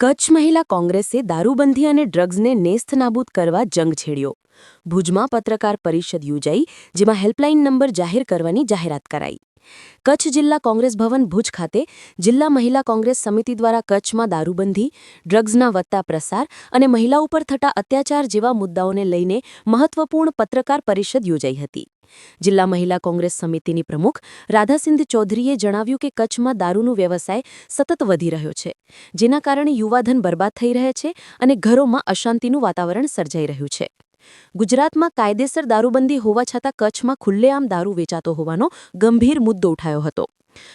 કચ્છ મહિલા કોંગ્રેસે દારૂબંધી અને ડ્રગ્સને નેસ્તનાબૂદ કરવા જંગ છેડ્યો. ભુજમાં પત્રકાર પરિષદ યોજાઈ, જેમાં હેલ્પલાઇન નંબર જાહેર કરવાની જાહેરાત કરાઈ. કચ્છ જિલ્લા કોંગ્રેસ ભવન ભુજ ખાતે જિલ્લા મહિલા કોંગ્રેસ સમિતિ દ્વારા કચ્છમાં દારૂબંધી, ડ્રગ્સના વધતા પ્રસાર અને મહિલા ઉપર થતા અત્યાચાર જેવા મુદ્દાઓને લઈને મહત્વપૂર્ણ પત્રકાર પરિષદ યોજાઈ હતી. જિલ્લા મહિલા કોંગ્રેસ સમિતિની પ્રમુખ રાધાસિંધ ચૌધરીએ જણાવ્યું કે કચ્છમાં દારૂનો વ્યવસાય સતત વધી રહ્યો છે, જેના કારણે યુવાધન બરબાદ થઈ રહે છે અને ઘરોમાં અશાંતિનું વાતાવરણ સર્જાઈ રહ્યું છે. ગુજરાતમાં કાયદેસર દારૂબંધી હોવા છતાં કચ્છમાં ખુલ્લેઆમ દારૂ વેચાતો હોવાનો ગંભીર મુદ્દો ઉઠાયો હતો.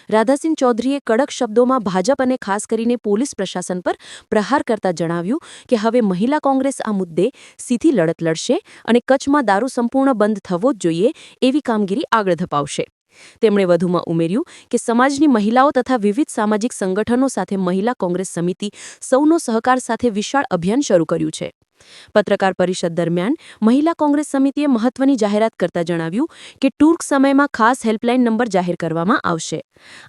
રાધાસિંહ ચૌધરીએ કડક શબ્દોમાં ભાજપ અને ખાસ કરીને પોલીસ પ્રશાસન પર પ્રહાર કરતા જણાવ્યું કે હવે મહિલા કોંગ્રેસ આ મુદ્દે સીધી લડત લડશે અને કચ્છમાં દારૂ સંપૂર્ણ બંધ થવો જ જોઈએ એવી કામગીરી આગળ ધપાવશે. તેમણે વધુમાં ઉમેર્યું કે સમાજની મહિલાઓ તથા વિવિધ સામાજિક સંગઠનો સાથે મહિલા કોંગ્રેસ સમિતિ સૌનો સહકાર સાથે વિશાળ અભિયાન શરૂ કર્યું છે. પત્રકાર પરિષદ દરમિયાન મહિલા કોંગ્રેસ સમિતિએ મહત્વની જાહેરાત કરતા જણાવ્યું કે ટૂંક સમયમાં ખાસ હેલ્પલાઇન નંબર જાહેર કરવામાં આવશે.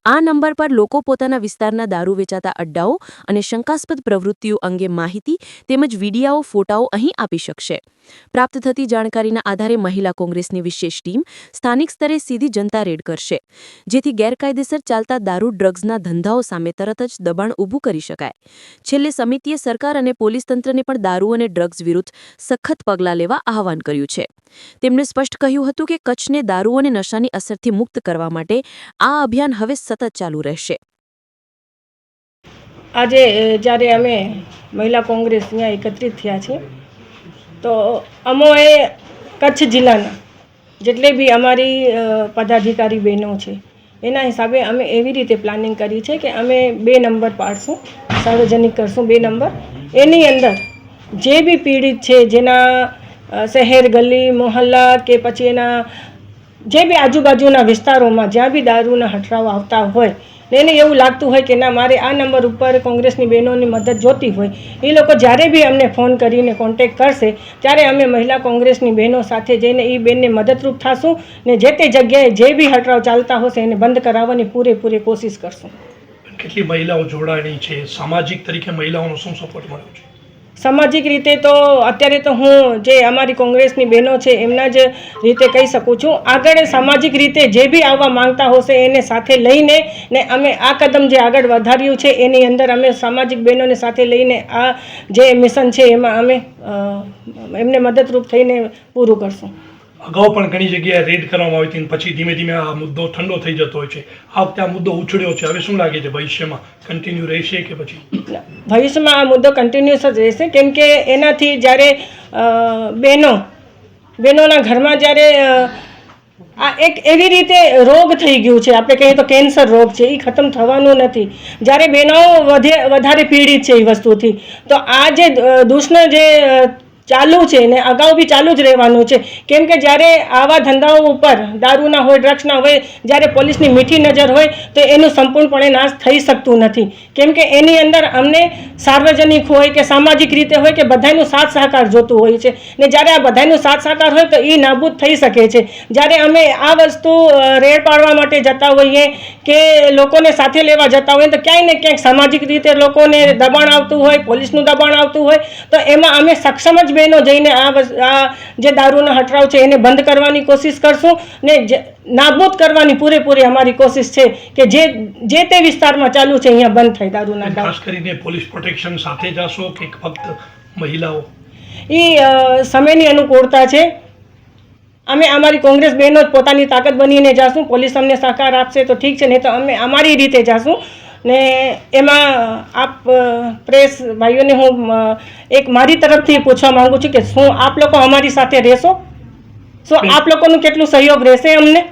આ નંબર પર લોકો પોતાના વિસ્તારના દારૂ વેચાતા અડ્ડાઓ અને શંકાસ્પદ પ્રવૃત્તિઓ અંગે માહિતી તેમજ વિડીયાઓ, ફોટાઓ અહીં આપી શકશે. પ્રાપ્ત થતી જાણકારીના આધારે મહિલા કોંગ્રેસની વિશેષ ટીમ સ્થાનિક સ્તરે સીધી જનતા રેડ કરશે, જેથી ગેરકાયદેસર ચાલતા દારૂ, ડ્રગ્સના ધંધાઓ સામે તરત જ દબાણ ઊભું કરી શકાય. છેલ્લે સમિતિએ સરકાર અને પોલીસ તંત્રને પણ દારૂ અને ડ્રગ્સ વિરુદ્ધ સખત પગલાં લેવા આહવાન કર્યું છે. તેમણે સ્પષ્ટ કહ્યું હતું કે કચ્છને દારૂ અને નશાની અસરથી મુક્ત કરવા માટે આ અભિયાન હવે સતત ચાલુ રહેશે. આજે જ્યારે અમે મહિલા કોંગ્રેસ અહીંયા એકત્રિત થયા છે તો અમોએ કચ્છ જિલ્લાના જેટલે બી અમારી પદાધિકારી બહેનો છે, એના હિસાબે અમે એવી રીતે પ્લાનિંગ કરી છે કે અમે બે નંબર પાડશું, સાર્વજનિક કરશું બે નંબર. એની અંદર જે બી પીડિત છે, જેના શહેર, ગલી, મોહલ્લા કે પછી એના જે બી આજુબાજુના વિસ્તારોમાં જ્યાં બી દારૂના હઠરાઓ આવતા હોય, ને એને એવું લાગતું હોય કે ના, મારે આ નંબર ઉપર કોંગ્રેસની બહેનોની મદદ જોતી હોય, એ લોકો જ્યારે બી અમને ફોન કરીને કોન્ટેક કરશે, ત્યારે અમે મહિલા કોંગ્રેસની બહેનો સાથે જઈને એ બહેનને મદદરૂપ થાશું, ને જે તે જગ્યાએ જે બી હટરાવ ચાલતા હશે એને બંધ કરાવવાની પૂરેપૂરી કોશિશ કરશું. કેટલી મહિલાઓ જોડાણી છે? સામાજિક તરીકે મહિલાઓનો શું સપોર્ટ મળ્યો છે? સામાજિક રીતે તો અત્યારે તો હું જે અમારી કોંગ્રેસની બહેનો છે, એમના જ રીતે કહી શકું છું. આગળ સામાજિક રીતે જે બી આવવા માંગતા હશે, એને સાથે લઈને ને અમે આ કદમ જે આગળ વધાર્યું છે, એની અંદર અમે સામાજિક બહેનોને સાથે લઈને આ જે મિશન છે, એમાં અમે એમને મદદરૂપ થઈને પૂરું કરશું. અગાઉ પણ ઘણી જગ્યાએ રેડ કરવામાં આવી હતી પછી ધીમે ધીમે આ મુદ્દો ઠંડો થઈ જતો હોય છે. આ વખતે આ મુદ્દો ઉછળ્યો છે. હવે શું લાગે છે ભવિષ્યમાં? કન્ટિન્યુ રહેશે કે પછી? ભવિષ્યમાં આ મુદ્દો કન્ટિન્યુઅસ જ રહેશે. કેમ કે એનાથી જ્યારે બહેનો, બહેનોના ઘરમાં જ્યારે આ એક એવી રીતે રોગ થઈ ગયું છે. આપણે કહીએ તો કેન્સર રોગ છે. એ ખતમ થવાનું નથી. જ્યારે બહેનો વધે, વધારે પીડિત છે એ વસ્તુથી, તો આ જે દૂષણ જે ચાલુ છે ને અગાઉ બી ચાલુ જ રહેવાનું છે. કેમ કે જ્યારે આવા ધંધાઓ ઉપર દારૂના હોય, ડ્રગ્સના હોય, જ્યારે પોલીસની મીઠી નજર હોય, તો એનું સંપૂર્ણપણે નાશ થઈ શકતું નથી. કેમ કે એની અંદર અમને સાર્વજનિક હોય કે સામાજિક રીતે હોય કે બધાનું સાથ સહકાર જોતું હોય છે. ને જ્યારે આ બધાનું સાથ સહકાર હોય તો એ નાબૂદ થઈ શકે છે. જ્યારે અમે આ વસ્તુ રેડ પાડવા માટે જતા હોઈએ કે લોકોને સાથે લેવા જતા હોઈએ, તો ક્યાંય ને ક્યાંક સામાજિક રીતે લોકોને દબાણ આવતું હોય, પોલીસનું દબાણ આવતું હોય, તો એમાં અમે સક્ષમ જ બહેનો જઈને આ આ જે દારૂનો હટરાવ છે એને બંધ કરવાની કોશિશ કરશું ને નાબૂદ કરવાની પૂરેપૂરી અમારી કોશિશ છે કે જે જે તે વિસ્તારમાં ચાલુ છે અહીંયા બંધ થાય દારૂના ખાસ કરીને પોલીસ પ્રોટેક્શન સાથે જશો કે ફક્ત મહિલાઓ? એ સમયની અનુકૂળતા છે. અમે અમારી કોંગ્રેસ બહેનો જ પોતાની તાકાત બનીને જાશું પોલીસ અમને સહકાર આપશે તો ઠીક છે નહીં તો અમે અમારી રીતે જાશું. ને એમાં આપ પ્રેસ ભાઈઓને હું એક મારી તરફથી પૂછવા માંગુ છું કે શું આપ લોકો અમારી સાથે રહેશો? શું આપ લોકોનું કેટલું સહયોગ રહેશે અમને?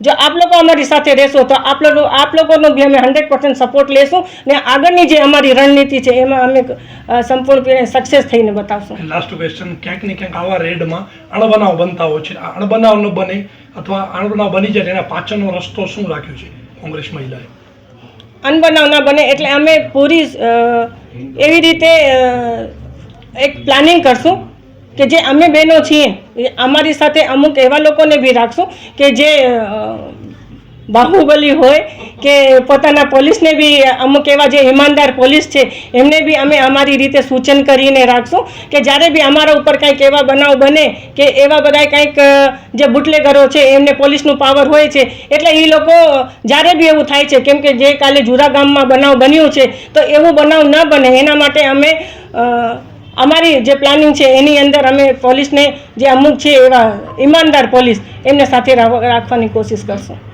જો આપ લોકો અમારી સાથે રહેશો તો આપ લોકો આપ લોકોનો બી અમે હંડ્રેડ પર્સન્ટ સપોર્ટ લેશું ને આગળની જે અમારી રણનીતિ છે એમાં અમે સંપૂર્ણપણે સક્સેસ થઈને બતાવશું. લાસ્ટ ક્વેશ્ચન ક્યાંક ને ક્યાંક આવા રેડમાં અણબનાવ બનતા હોય છે. અણબનાવ ન બને અથવા અણબનાવ બની જાય એના પાછળનો રસ્તો શું રાખ્યો છે? કોંગ્રેસ મહિલાએ. અનબનાવ ના બને એટલે અમે પૂરી એવી રીતે એક પ્લાનિંગ કરશું કે જે અમે બહેનો છીએ અમારી સાથે અમુક એવા લોકોને બી રાખશું કે જે બાહુબલી હોય કે પોતાના પોલીસને બી અમુક એવા જે ઈમાનદાર પોલીસ છે, એમને બી અમે અમારી રીતે સૂચન કરીને રાખશું કે જ્યારે બી અમારા ઉપર કંઈક એવા બનાવ બને કે એવા બધા કંઈક જે બુટલેગરો છે, એમને પોલીસનું પાવર હોય છે, એટલે એ લોકો જ્યારે બી એવું થાય છે, કેમ કે જે કાલે જુરા ગામમાં બનાવ બન્યું છે, તો એવું બનાવ ન બને. એના માટે અમે અમારી જે પ્લાનિંગ છે, એની અંદર અમે પોલીસને જે અમુક છે એવા ઈમાનદાર પોલીસ એમને સાથે રાખ- રાખવાની કોશિશ કરશું.